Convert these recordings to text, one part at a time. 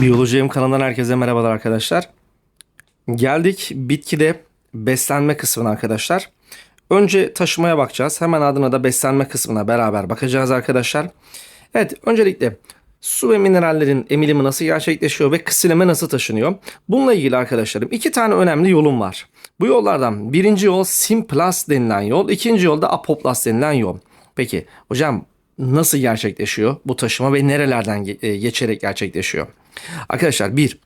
Biyoloji Ev kanalından herkese merhabalar arkadaşlar. Geldik bitkide beslenme kısmına arkadaşlar. Önce taşımaya bakacağız. Hemen adına da beslenme kısmına beraber bakacağız arkadaşlar. Evet öncelikle su ve minerallerin emilimi nasıl gerçekleşiyor ve kısileme nasıl taşınıyor? Bununla ilgili arkadaşlarım iki tane önemli yolum var. Bu yollardan birinci yol Simplas denilen yol, ikinci yol da Apoplas denilen yol. Peki hocam nasıl gerçekleşiyor bu taşıma ve nerelerden e, geçerek gerçekleşiyor? Arkadaşlar bir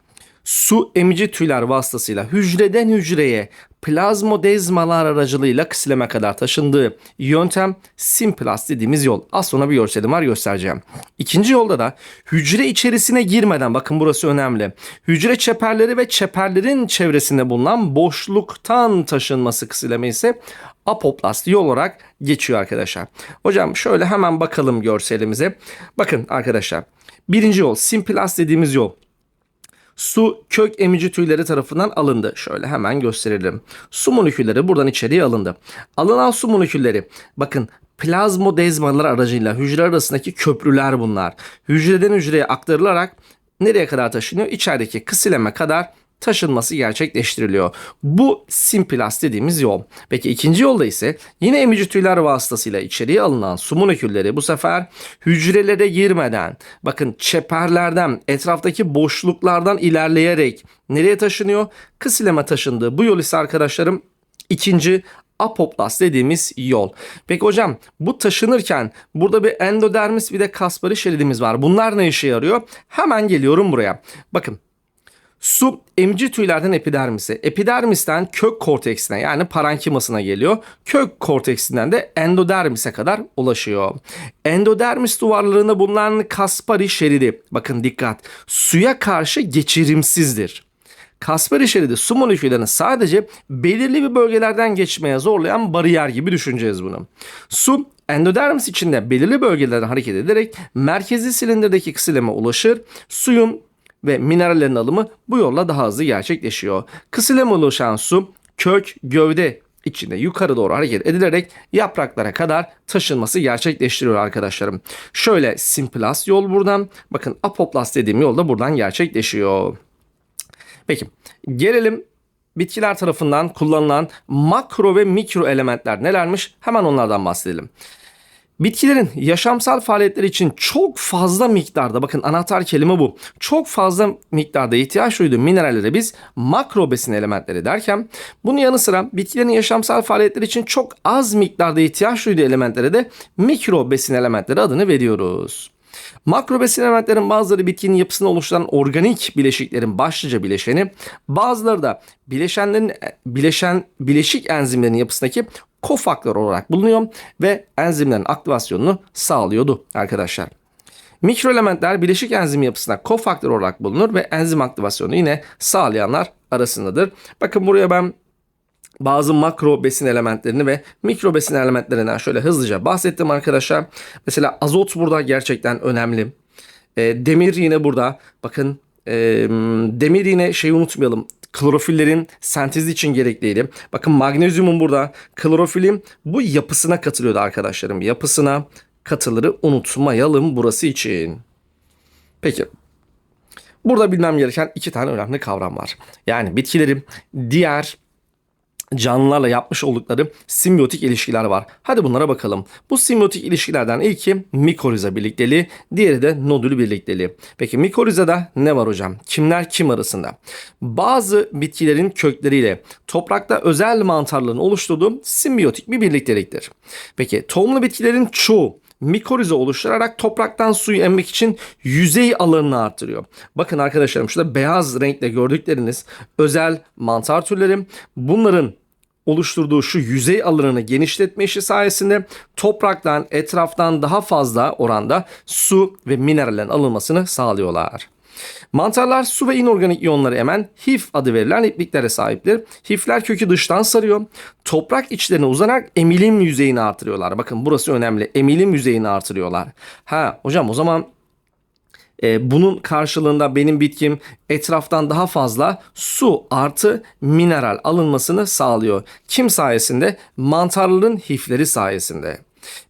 su emici tüyler vasıtasıyla hücreden hücreye plazmodezmalar aracılığıyla kısileme kadar taşındığı yöntem simplas dediğimiz yol. Az sonra bir görselim var göstereceğim. İkinci yolda da hücre içerisine girmeden bakın burası önemli. Hücre çeperleri ve çeperlerin çevresinde bulunan boşluktan taşınması kısileme ise apoplasti olarak geçiyor arkadaşlar. Hocam şöyle hemen bakalım görselimize. Bakın arkadaşlar. Birinci yol simplas dediğimiz yol Su kök emici tüyleri tarafından alındı. Şöyle hemen gösterelim. Su molekülleri buradan içeriye alındı. Alınan su molekülleri bakın plazmodezmalar aracıyla hücre arasındaki köprüler bunlar. Hücreden hücreye aktarılarak nereye kadar taşınıyor? İçerideki kısileme kadar taşınması gerçekleştiriliyor. Bu simplas dediğimiz yol. Peki ikinci yolda ise yine emici tüyler vasıtasıyla içeriye alınan su molekülleri bu sefer hücrelere girmeden bakın çeperlerden etraftaki boşluklardan ilerleyerek nereye taşınıyor? Kısileme taşındığı bu yol ise arkadaşlarım ikinci apoplas dediğimiz yol. Peki hocam bu taşınırken burada bir endodermis bir de kaspari şeridimiz var. Bunlar ne işe yarıyor? Hemen geliyorum buraya. Bakın Su emici tüylerden epidermise, epidermisten kök korteksine yani parenkimasına geliyor. Kök korteksinden de endodermise kadar ulaşıyor. Endodermis duvarlarında bulunan Kaspari şeridi, bakın dikkat, suya karşı geçirimsizdir. Kasperi şeridi su moleküllerini sadece belirli bir bölgelerden geçmeye zorlayan bariyer gibi düşüneceğiz bunu. Su endodermis içinde belirli bölgelerden hareket ederek merkezi silindirdeki kısileme ulaşır. Suyun ve minerallerin alımı bu yolla daha hızlı gerçekleşiyor. Kısileme ulaşan su kök, gövde içinde yukarı doğru hareket edilerek yapraklara kadar taşınması gerçekleştiriyor arkadaşlarım. Şöyle simplas yol buradan, bakın apoplas dediğim yol da buradan gerçekleşiyor. Peki gelelim bitkiler tarafından kullanılan makro ve mikro elementler nelermiş? Hemen onlardan bahsedelim. Bitkilerin yaşamsal faaliyetleri için çok fazla miktarda bakın anahtar kelime bu. Çok fazla miktarda ihtiyaç duyduğu minerallere biz makro besin elementleri derken bunun yanı sıra bitkilerin yaşamsal faaliyetleri için çok az miktarda ihtiyaç duyduğu elementlere de mikro besin elementleri adını veriyoruz. Makro besin elementlerin bazıları bitkinin yapısını oluşturan organik bileşiklerin başlıca bileşeni, bazıları da bileşenlerin bileşen bileşik enzimlerin yapısındaki kofaktör olarak bulunuyor ve enzimlerin aktivasyonunu sağlıyordu arkadaşlar. Mikro elementler bileşik enzim yapısına kofaktör olarak bulunur ve enzim aktivasyonu yine sağlayanlar arasındadır. Bakın buraya ben bazı makro besin elementlerini ve mikro besin elementlerinden şöyle hızlıca bahsettim arkadaşlar. Mesela azot burada gerçekten önemli. E, demir yine burada. Bakın e, demir yine şeyi unutmayalım. Klorofillerin sentezi için gerekliydi. Bakın magnezyumun burada klorofilin bu yapısına katılıyordu arkadaşlarım. Yapısına katılırı unutmayalım burası için. Peki Burada bilmem gereken iki tane önemli kavram var. Yani bitkilerin diğer canlılarla yapmış oldukları simbiyotik ilişkiler var. Hadi bunlara bakalım. Bu simbiyotik ilişkilerden ilki mikoriza birlikteliği, diğeri de nodül birlikteliği. Peki mikorizada ne var hocam? Kimler kim arasında? Bazı bitkilerin kökleriyle toprakta özel mantarların oluşturduğu simbiyotik bir birlikteliktir. Peki tohumlu bitkilerin çoğu mikorize oluşturarak topraktan suyu emmek için yüzey alanını artırıyor. Bakın arkadaşlarım şurada beyaz renkle gördükleriniz özel mantar türleri. Bunların oluşturduğu şu yüzey alanını genişletme işi sayesinde topraktan etraftan daha fazla oranda su ve minerallerin alınmasını sağlıyorlar. Mantarlar su ve inorganik iyonları emen hif adı verilen ipliklere sahiptir. Hifler kökü dıştan sarıyor. Toprak içlerine uzanarak emilim yüzeyini artırıyorlar. Bakın burası önemli. Emilim yüzeyini artırıyorlar. Ha hocam o zaman e, bunun karşılığında benim bitkim etraftan daha fazla su artı mineral alınmasını sağlıyor. Kim sayesinde? Mantarların hifleri sayesinde.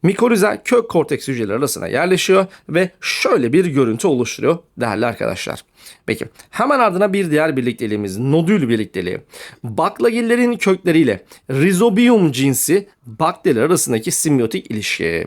Mikoriza kök korteks hücreleri arasına yerleşiyor ve şöyle bir görüntü oluşturuyor değerli arkadaşlar. Peki hemen ardına bir diğer birlikteliğimiz nodül birlikteliği. Baklagillerin kökleriyle Rhizobium cinsi bakteri arasındaki simbiyotik ilişki.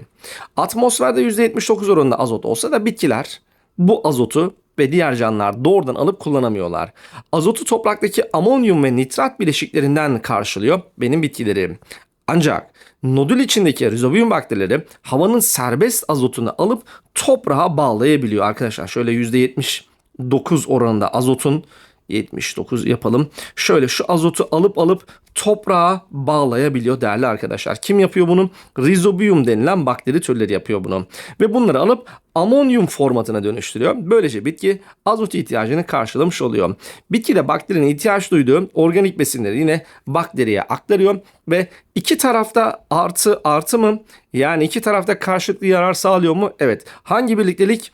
Atmosferde %79 oranında azot olsa da bitkiler bu azotu ve diğer canlılar doğrudan alıp kullanamıyorlar. Azotu topraktaki amonyum ve nitrat bileşiklerinden karşılıyor benim bitkilerim. Ancak nodül içindeki rizobiyum bakterileri havanın serbest azotunu alıp toprağa bağlayabiliyor arkadaşlar. Şöyle %79 oranında azotun 79 yapalım. Şöyle şu azotu alıp alıp toprağa bağlayabiliyor değerli arkadaşlar. Kim yapıyor bunu? Rhizobium denilen bakteri türleri yapıyor bunu. Ve bunları alıp amonyum formatına dönüştürüyor. Böylece bitki azot ihtiyacını karşılamış oluyor. Bitki de bakterinin ihtiyaç duyduğu organik besinleri yine bakteriye aktarıyor ve iki tarafta artı artı mı? Yani iki tarafta karşılıklı yarar sağlıyor mu? Evet. Hangi birliktelik?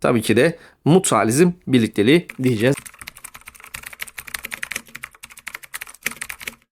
Tabii ki de mutualizm birlikteliği diyeceğiz.